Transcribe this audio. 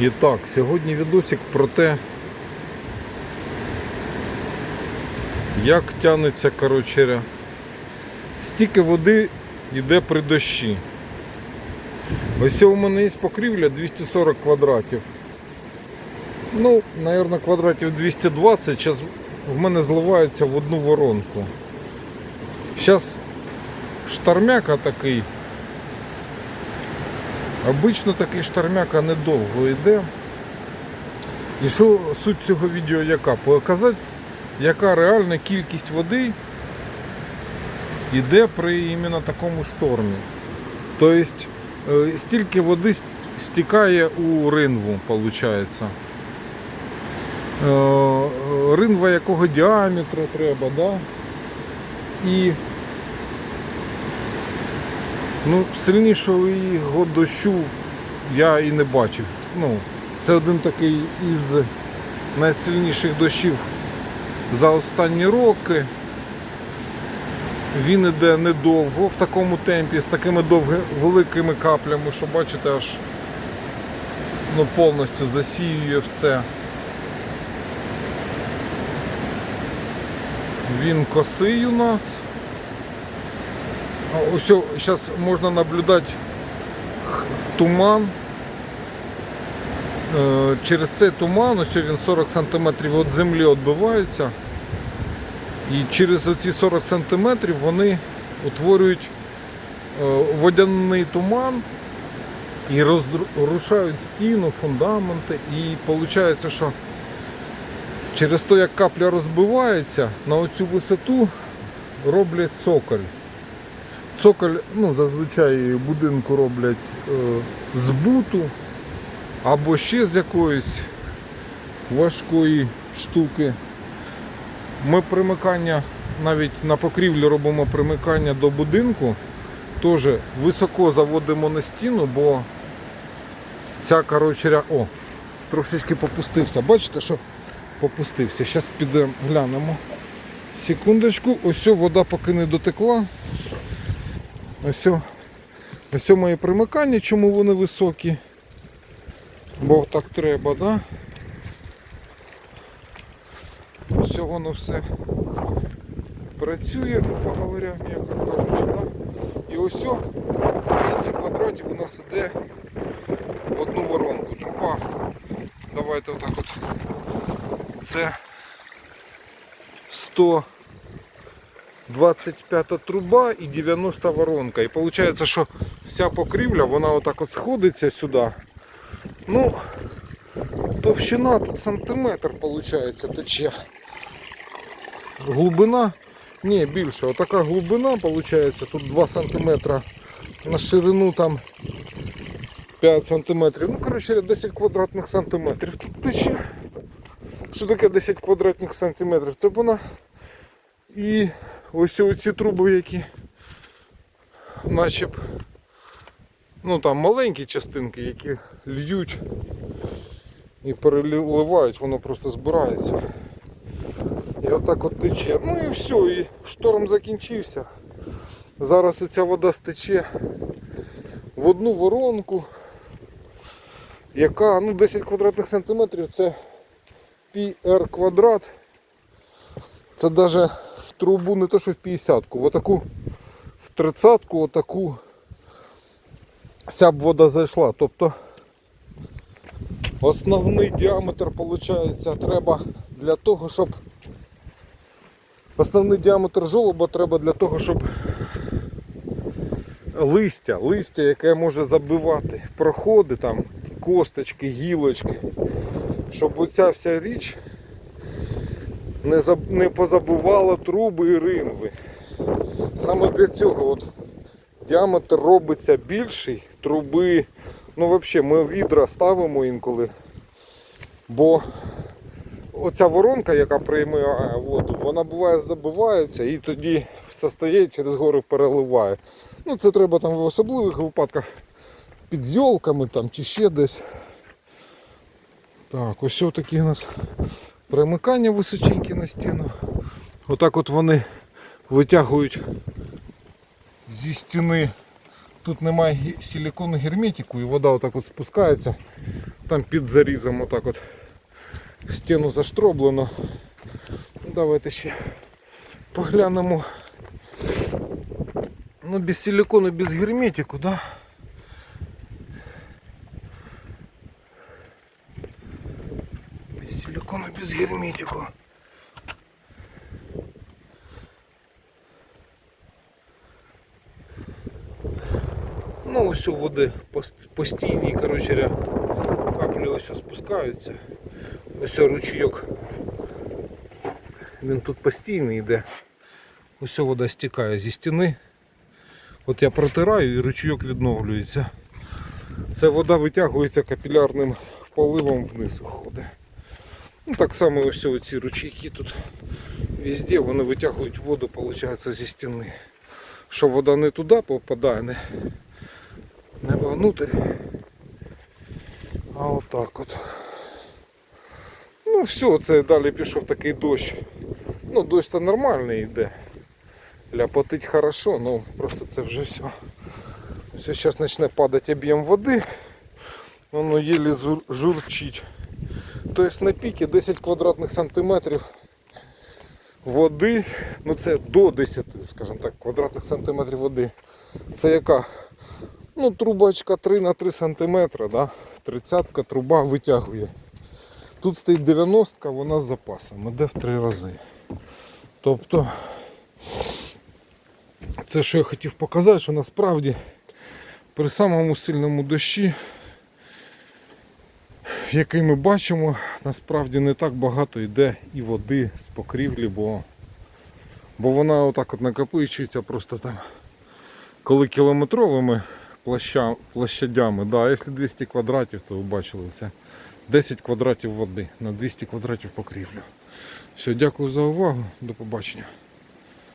І так, сьогодні відосик про те, як тянеться коротше, стільки води йде при дощі. Ось у мене є покрівля 240 квадратів. Ну, мабуть, квадратів 220, зараз в мене зливається в одну воронку. Зараз штормяка такий. Обично такий штормяка недовго йде. І що суть цього відео яка? Показати, яка реальна кількість води йде при іменно такому штормі. Тобто е, стільки води стікає у ринву, виходить. Ринва якого діаметру треба, да? І ну, сильнішого його дощу я і не бачив. Ну, це один такий із найсильніших дощів за останні роки. Він іде недовго в такому темпі, з такими довги, великими каплями, що бачите, аж ну, повністю засіює все. Він косий у нас. А Ось зараз можна наблюдати туман. Е, Через цей туман, ось він 40 см від землі відбивається. І через оці 40 см вони утворюють е, водяний туман і розрушають стіну, фундаменти. І виходить, що через те, як капля розбивається, на оцю висоту роблять цоколь. Цоколь, ну, зазвичай будинку роблять е, з буту або ще з якоїсь важкої штуки. Ми примикання навіть на покрівлі робимо примикання до будинку. Теж високо заводимо на стіну, бо ця коротше, о, трошечки попустився. Бачите, що попустився. Зараз підемо глянемо. Секундочку, ось вода поки не дотекла. Ось, ось моє примикання, чому вони високі. Бо так треба, да? Ось воно все працює, грубо говоря, м'яко кажучи, да? І ось 200 квадратів у нас іде в одну воронку. Труба. Давайте отак от. Це 125 труба і 90 воронка. І виходить, що вся покрівля, вона отак от сходиться сюди. Ну, товщина тут сантиметр, виходить, тече. Глибина, ні, більше. Отака глибина, виходить, тут 2 см. На ширину там 5 см. Ну, коротше, 10 квадратних сантиметрів. Тут тече. Що таке 10 квадратних сантиметрів? Це вона і ось ці труби, які наче б, ну там маленькі частинки, які льють і переливають, воно просто збирається. І отак от тече. Ну і все, і шторм закінчився. Зараз оця вода стече в одну воронку, яка ну 10 квадратних сантиметрів це πr квадрат. Це навіть в трубу не то що в 50-ку, в отаку в 30-ку отаку вся б вода зайшла. Тобто основний діаметр виходить треба для того, щоб основний діаметр жолоба треба для того, щоб листя, листя, яке може забивати проходи, там, косточки, гілочки, щоб оця вся річ не, заб... не позабувала труби і ринви. Саме для цього от діаметр робиться більший, труби. Ну взагалі ми відра ставимо інколи. Бо оця воронка, яка приймає воду, вона буває забивається і тоді все стає через гори переливає. Ну це треба там в особливих випадках під йолками там чи ще десь. Так, ось такі у нас примикання височенькі на стіну. Отак от вони витягують зі стіни тут немає силікону герметику і вода отак от спускається. Там під зарізом отак от стіну заштроблено. Ну, Давайте ще поглянемо. Ну без силикону, без герметику, да? Без силикона, без герметику. Ну, ось води постійні, коротше, каплі ось спускаються. Ось ручійок. Він тут постійний йде. Ось вода стікає зі стіни. От я протираю і ручійок відновлюється. Ця вода витягується капілярним поливом вниз уходить. Ну, так само ось ці ручейки тут везде вони витягують воду, виходить, зі стіни. Що вода не туди попадає, не, не вовнутрь. А отак от. Ну все, це далі пішов такий дощ. Ну, дощ то нормальний йде. Ляпотить хорошо, ну просто це вже все. Все, зараз почне падати об'єм води. Воно єлі журчить. Тобто на піки 10 квадратних сантиметрів води. Ну це до 10, скажімо так, квадратних сантиметрів води. Це яка? Ну, трубочка 3 на 3 сантиметри, да? 30 труба витягує. Тут стоїть 90, вона з запасом, іде в 3 рази. Тобто, це що я хотів показати, що насправді при самому сильному дощі, який ми бачимо, насправді не так багато йде і води з покрівлі, бо, бо вона отак от накопичується просто там, коли кілометровими площа, площадями, да, а якщо 200 квадратів, то ви бачили це 10 квадратів води на 200 квадратів покрівлю. Все, дякую за увагу, до побачення.